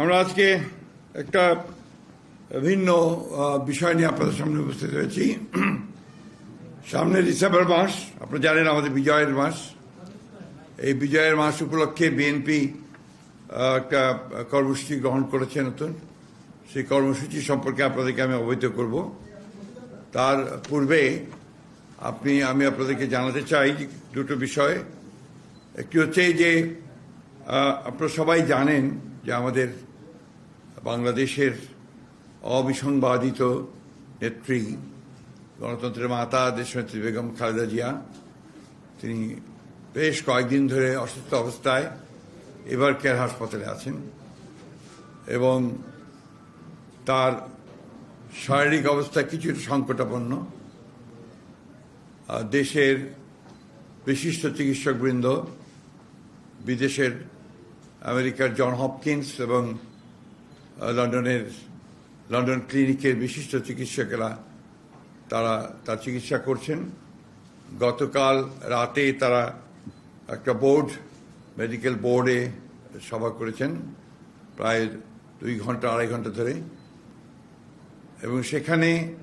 আমরা আজকে একটা ভিন্ন বিষয় নিয়ে আপনাদের সামনে উপস্থিত হয়েছি। সামনে ডিসেম্বর মাস আপনারা জানেন আমাদের বিজয়ের মাস। এই বিজয়ের মাস উপলক্ষে বিএনপি একটা কর্মসূচি গ্রহণ করেছে নতুন। সেই কর্মসূচি সম্পর্কে আপনাদেরকে আমি অবহিত করব। তার পূর্বে আপনি, আমি আপনাদেরকে জানাতে চাই দুটো বিষয়। একটি হচ্ছে যে আপনারা সবাই জানেন যে আমাদের বাংলাদেশের অবিসংবাদিত নেত্রী, গণতন্ত্রের মাতা, দেশনেত্রী বেগম খালেদা জিয়া, তিনি বেশ কয়েকদিন ধরে অসুস্থ অবস্থায় এবার কেয়ার হাসপাতালে আছেন এবং তার শারীরিক অবস্থা কিছুটা সংকটাপন্ন। দেশের বিশিষ্ট চিকিৎসকবৃন্দ, বিদেশের আমেরিকার জন হপকিন্স এবং লন্ডনের, লন্ডন ক্লিনিকের বিশিষ্ট চিকিৎসকেরা তারা, তার চিকিৎসা করছেন। গতকাল রাতে তারা একটা বোর্ড, মেডিকেল বোর্ডে সভা করেছেন, প্রায় দুই ঘণ্টা, আড়াই ঘণ্টা ধরে। এবং সেখানে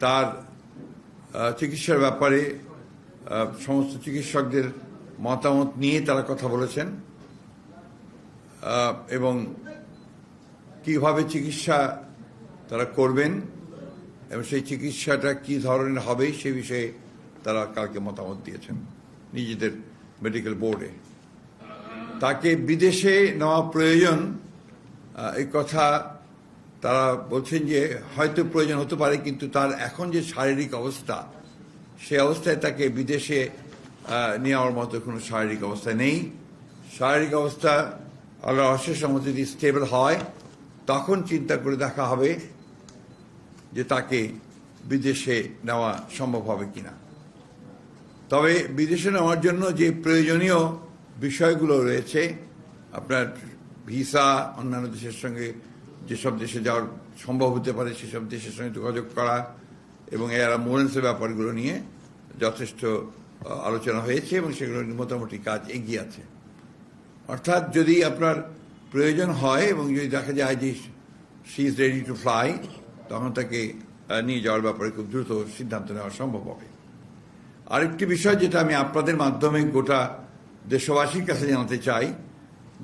তার চিকিৎসার ব্যাপারে সমস্ত চিকিৎসকদের মতামত নিয়ে তারা কথা বলেছেন। এবং কীভাবে চিকিৎসা তারা করবেন এবং সেই চিকিৎসাটা কি ধরনের হবে সে বিষয়ে তারা কালকে মতামত দিয়েছেন নিজেদের মেডিকেল বোর্ডে। তাকে বিদেশে নেওয়া প্রয়োজন এই কথা তারা বলছেন যে হয়তো প্রয়োজন হতে পারে, কিন্তু তার এখন যে শারীরিক অবস্থা, সে অবস্থায় তাকে বিদেশে নেওয়ার মতো কোনো শারীরিক অবস্থা নেই। শারীরিক অবস্থা আল্লাহ অশেষ মধ্যে যদি স্টেবল হয়, তখন চিন্তা করে দেখা হবে যে তাকে বিদেশে নেওয়া সম্ভব হবে কিনা। তবে বিদেশে নেওয়ার জন্য যে প্রয়োজনীয় বিষয়গুলো রয়েছে, আপনার ভিসা, অন্যান্য দেশের সঙ্গে যেসব দেশে যাওয়ার সম্ভব হতে পারে, সেসব দেশের সঙ্গে যোগাযোগ করা এবং এর মোরেন্সের ব্যাপারগুলো নিয়ে যথেষ্ট আলোচনা হয়েছে এবং সেগুলো মোটামুটি কাজ এগিয়ে আছে। অর্থাৎ যদি আপনার প্রয়োজন হয় এবং যদি দেখা যায় যে she is ready to fly, তখন তাকে নিয়ে যাওয়ার ব্যাপারে খুব দ্রুত সিদ্ধান্ত নেওয়া সম্ভব হবে। আরেকটি বিষয় যেটা আমি আপনাদের মাধ্যমে গোটা দেশবাসীর কাছে জানাতে চাই,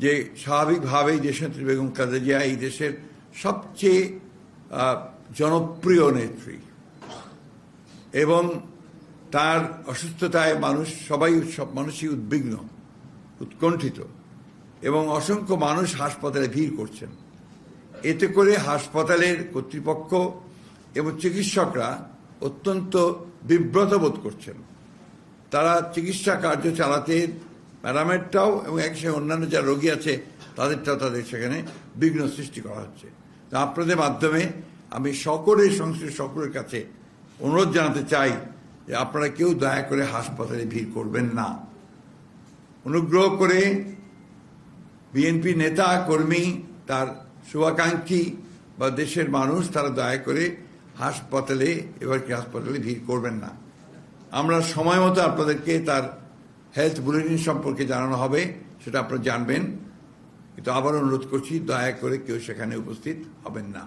যে স্বাভাবিকভাবেই দেশনেত্রী বেগম খালেদা জিয়া এই দেশের সবচেয়ে জনপ্রিয় নেত্রী এবং তার অসুস্থতায় মানুষ, সবাই সব মানুষই উদ্বিগ্ন, উৎকণ্ঠিত। এবং অসংখ্য মানুষ হাসপাতালে ভিড় করছেন। এতে করে হাসপাতালের কর্তৃপক্ষ এবং চিকিৎসকরা অত্যন্ত বিব্রত বোধ করছেন। তারা চিকিৎসা কার্য চালাতে প্যারামেডটাও এবং একসাথে অন্যান্য যারা রোগী আছে, তাদেরটাও তাদের সেখানে বিঘ্ন সৃষ্টি করা হচ্ছে। তা আপনাদের মাধ্যমে আমি সকলের সংশ্লিষ্ট সকলের কাছে অনুরোধ জানাতে চাই যে আপনারা কেউ দয়া করে হাসপাতালে ভিড় করবেন না। অনুগ্রহ করে বিএনপি নেতা, কর্মী, তার শুভাকাঙ্ক্ষী বা দেশের মানুষ, তারা দয়া করে হাসপাতালে, এবার কি হাসপাতালে ভিড় করবেন না। আমরা সময় মতো আপনাদেরকে তার হেলথ বুলেটিন সম্পর্কে জানানো হবে, সেটা আপনারা জানবেন। কিন্তু আবার অনুরোধ করছি, দয়া করে কেউ সেখানে উপস্থিত হবেন না।